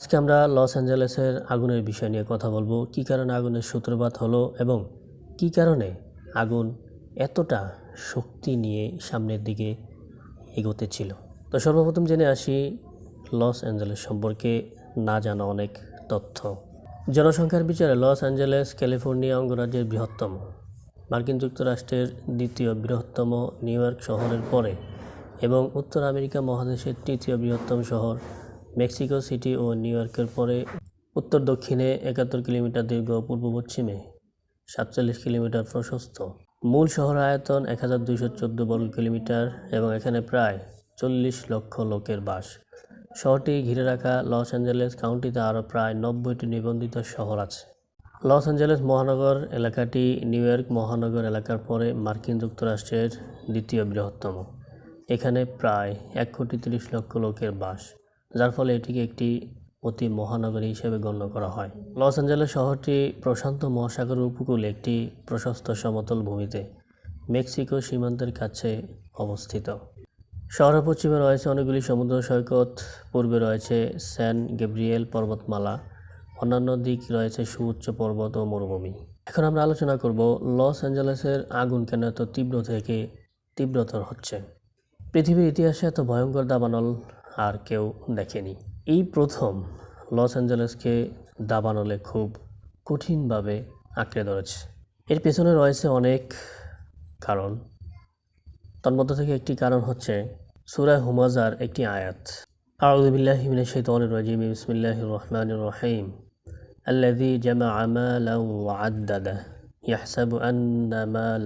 আজকে আমরা লস অ্যাঞ্জেলেসের আগুনের বিষয় নিয়ে কথা বলব। কী কারণে আগুনের সূত্রপাত হলো এবং কী কারণে আগুন এতটা শক্তি নিয়ে সামনের দিকে এগোতে ছিল? তো সর্বপ্রথম জেনে আসি, লস অ্যাঞ্জেলেস সম্পর্কে না জানা অনেক তথ্য। জনসংখ্যার বিচারে লস অ্যাঞ্জেলেস, ক্যালিফোর্নিয়া অঙ্গরাজ্যের বৃহত্তম। মার্কিন যুক্তরাষ্ট্রের দ্বিতীয় বৃহত্তম নিউ ইয়র্ক শহরের পরে এবং উত্তর আমেরিকা মহাদেশের তৃতীয় বৃহত্তম শহর মেক্সিকো সিটি ও নিউ ইয়র্কের পরে উত্তর দক্ষিণে একাত্তর কিলোমিটার দীর্ঘ, পূর্ব পশ্চিমে সাতচল্লিশ কিলোমিটার প্রশস্ত। মূল শহর আয়তন এক হাজার দুইশো চোদ্দ বর্গ কিলোমিটার এবং এখানে প্রায় চল্লিশ লক্ষ লোকের বাস। শহরটি ঘিরে রাখা লস অ্যাঞ্জেলেস কাউন্টিতে আরও প্রায় নব্বইটি নিবন্ধিত শহর আছে। লস অ্যাঞ্জেলেস মহানগর এলাকাটি নিউ ইয়র্ক মহানগর এলাকার পরে মার্কিন যুক্তরাষ্ট্রের দ্বিতীয় বৃহত্তম। এখানে প্রায় এক কোটি তিরিশ লক্ষ লোকের বাস। যার ফলে এটিকে একটি অতি মহানগরী হিসেবে গণ্য করা হয়। লস অ্যাঞ্জেলেস শহরটি প্রশান্ত মহাসাগরের উপকূলে একটি প্রশস্ত সমতল ভূমিতে মেক্সিকো সীমান্তের কাছে অবস্থিত। শহরের পশ্চিমে রয়েছে অনেকগুলি সমুদ্র সৈকত, পূর্বে রয়েছে স্যান গেব্রিয়েল পর্বতমালা, অন্যান্য দিক রয়েছে সুউচ্চ পর্বত ও মরুভূমি। এখন আমরা আলোচনা করব লস অ্যাঞ্জেলেসের আগুন কেন এত তীব্র থেকে তীব্রতর হচ্ছে। পৃথিবীর ইতিহাসে এত ভয়ঙ্কর দাবানল আর কেউ দেখেনি। এই প্রথম লস অ্যাঞ্জেলেসকে দাবানলে খুব কঠিনভাবে আঁকড়ে ধরেছে। এর পেছনে রয়েছে অনেক কারণ। তন্মধ্যে থেকে একটি কারণ হচ্ছে সুরা হুমাজার একটি আয়াত। রহিম। জামা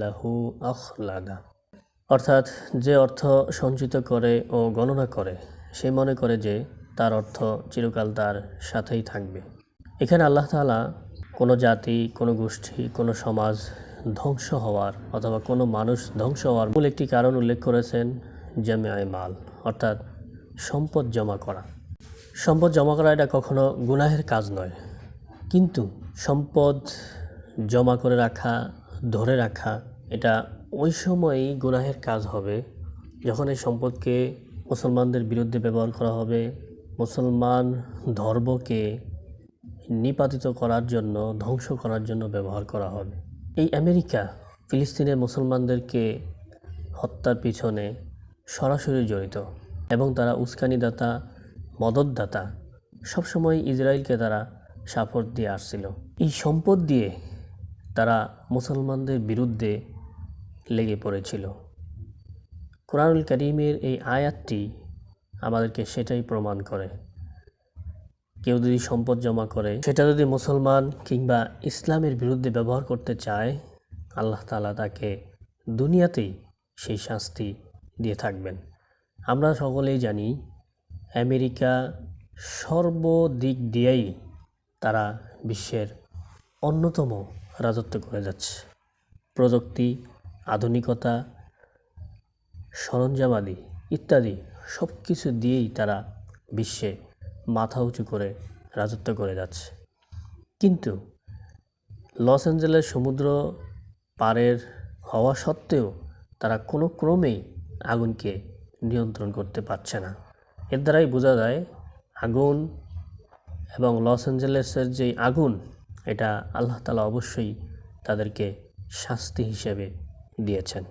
অর্থাৎ যে অর্থ সঞ্চিত করে ও গণনা করে সে মনে করে যে তার অর্থ চিরকাল তার সাথেই থাকবে। এখানে আল্লাহ তাআলা কোনো জাতি, কোনো গোষ্ঠী, কোনো সমাজ ধ্বংস হওয়ার অথবা কোনো মানুষ ধ্বংস হওয়ার মূল একটি কারণ উল্লেখ করেছেন জামিয়ায় মাল, অর্থাৎ সম্পদ জমা করা। সম্পদ জমা করা এটা কখনো গুনাহের কাজ নয়। কিন্তু সম্পদ জমা করে রাখা, ধরে রাখা, এটা ওই সময়ই গুনাহের কাজ হবে যখন এই সম্পদকে মুসলমানদের বিরুদ্ধে ব্যবহার করা হবে। মুসলমান ধর্মকে নিপাতিত করার জন্য, ধ্বংস করার জন্য ব্যবহার করা হবে। এই আমেরিকা ফিলিস্তিনের মুসলমানদেরকে হত্যার পিছনে সরাসরি জড়িত এবং তারা উস্কানিদাতা, মদতদাতা সবসময় ইসরায়েলকে তারা সাপোর্ট দিয়ে আসছিল। এই সম্পদ দিয়ে তারা মুসলমানদের বিরুদ্ধে লেগে পড়েছিল। কোরআনুল করিমের এই আয়াতটি আমাদেরকে সেটাই প্রমাণ করে। কেউ যদি সম্পদ জমা করে, সেটা যদি মুসলমান কিংবা ইসলামের বিরুদ্ধে ব্যবহার করতে চায়, আল্লাহ তালা তাকে দুনিয়াতেই সেই শাস্তি দিয়ে থাকবেন। আমরা সকলেই জানি, আমেরিকা সর্বদিক দিয়েই তারা বিশ্বের অন্যতম রাজত্ব করে যাচ্ছে। প্রযুক্তি, আধুনিকতা সরঞ্জামাদি ইত্যাদি সব কিছু দিয়েই তারা বিশ্বে মাথা উঁচু করে রাজত্ব করে যাচ্ছে। কিন্তু লস অ্যাঞ্জেলেস সমুদ্র পারের হওয়া সত্ত্বেও তারা কোনো ক্রমেই আগুনকে নিয়ন্ত্রণ করতে পারছে না। এর দ্বারাই বোঝা যায় আগুন এবং লস অ্যাঞ্জেলেসের যে আগুন, এটা আল্লাহ তালা অবশ্যই তাদেরকে শাস্তি হিসেবে দিয়েছেন।